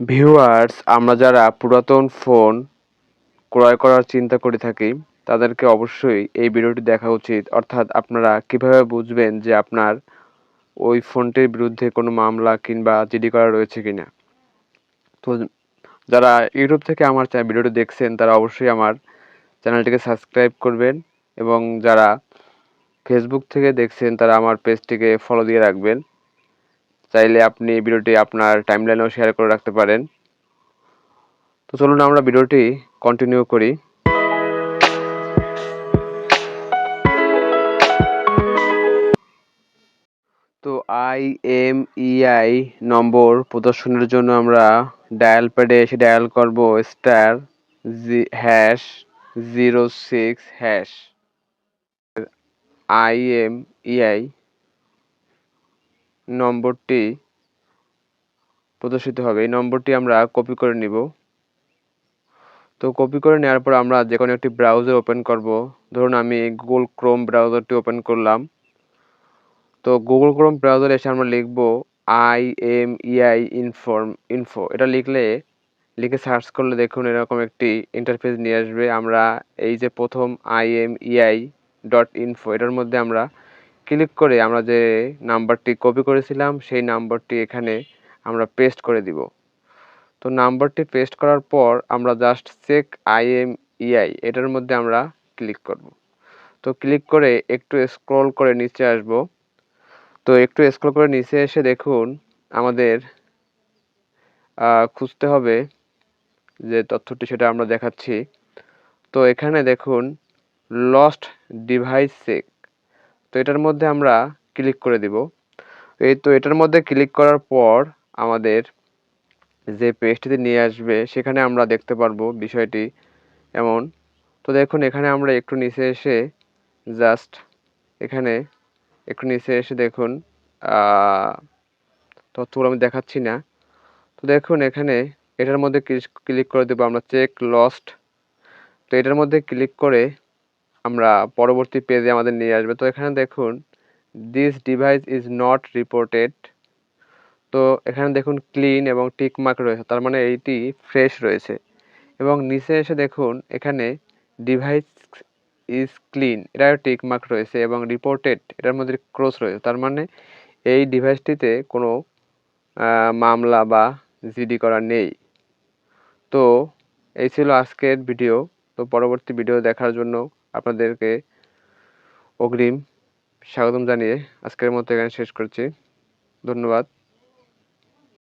Viewers, আমরা যারা পুরাতন ফোন ক্রয় করার চিন্তা করে থাকি, তাদেরকে অবশ্যই এই ভিডিওটি দেখা উচিত। অর্থাৎ আপনারা কীভাবে বুঝবেন যে আপনার ওই ফোনটির বিরুদ্ধে কোনো মামলা কিংবা জিডি করা রয়েছে কিনা? তো যারা ইউটিউব থেকে আমার ভিডিওটি দেখছেন, তারা অবশ্যই আমার চ্যানেলটিকে সাবস্ক্রাইব করবেন এবং যারা ফেসবুক থেকে দেখছেন, তারা আমার পেজটিকে ফলো দিয়ে রাখবেন। চাইলে আপনি ভিডিওটি আপনার টাইমলাইনেও শেয়ার করে রাখতে পারেন। তো চলুন আমরা ভিডিওটি কন্টিনিউ করি। তো আই এম ইআই নম্বর প্রদর্শনের জন্য আমরা ডায়াল প্যাডে এসে ডায়াল করব star G hash zero six hash I M EI নম্বরটি প্রদর্শিত হবে। এই নম্বরটি আমরা কপি করে নিব। তো কপি করে নেওয়ার পর আমরা যে কোনো একটি ব্রাউজার ওপেন করব। ধরুন আমি গুগল ক্রোম ব্রাউজারটি ওপেন করলাম। তো গুগল ক্রোম ব্রাউজারে এসে আমরা লিখব I M EI inform info এটা লিখলে, লিখে সার্চ করলে দেখুন এরকম একটি ইন্টারফেস নিয়ে আসবে। আমরা এই যে প্রথম I M EI dot info এটার মধ্যে আমরা ক্লিক করে আমরা যে নাম্বারটি কপি করেছিলাম, সেই নাম্বারটি এখানে আমরা পেস্ট করে দিব। তো নাম্বারটি পেস্ট করার পর আমরা just check I M EI এটার মধ্যে আমরা ক্লিক করব। তো ক্লিক করে একটু স্ক্রল করে নিচে আসব। তো একটু স্ক্রল করে নিচে এসে দেখুন, আমাদের খুঁজতে হবে যে তথ্যটি সেটা আমরা দেখাচ্ছি। তো এখানে দেখুন লস্ট ডিভাইস চেক তো এটার মধ্যে আমরা ক্লিক করে দিব। এই তো এটার মধ্যে ক্লিক করার পর আমাদের যে পেজটিতে নিয়ে আসবে, সেখানে আমরা দেখতে পারব বিষয়টি এমন। তো দেখুন, এখানে আমরা একটু নিচে এসে জাস্ট এখানে একটু নিচে এসে দেখুন তথ্যগুলো আমি দেখাচ্ছি না। তো দেখুন, এখানে এটার মধ্যে ক্লিক করে দেবো আমরা চেক লস্ট তো এটার মধ্যে ক্লিক করে আমরা পরবর্তী পেজে আমাদের নিয়ে আসবে। তো এখানে দেখুন this device is not reported তো এখানে দেখুন ক্লিন এবং টিকমার্ক রয়েছে, তার মানে এইটি ফ্রেশ রয়েছে। এবং নিচে এসে দেখুন, এখানে ডিভাইস ইজ ক্লিন এটার টিকমার্ক রয়েছে এবং রিপোর্টেড এটার মধ্যে ক্রস রয়েছে। তার মানে এই ডিভাইসটিতে কোনো মামলা বা জিডি করা নেই। তো এই ছিল আজকের ভিডিও তো পরবর্তী ভিডিও দেখার জন্য আপনাদেরকে অগ্রিম স্বাগতম জানিয়ে আজকের মতো এখানে শেষ করছি। ধন্যবাদ।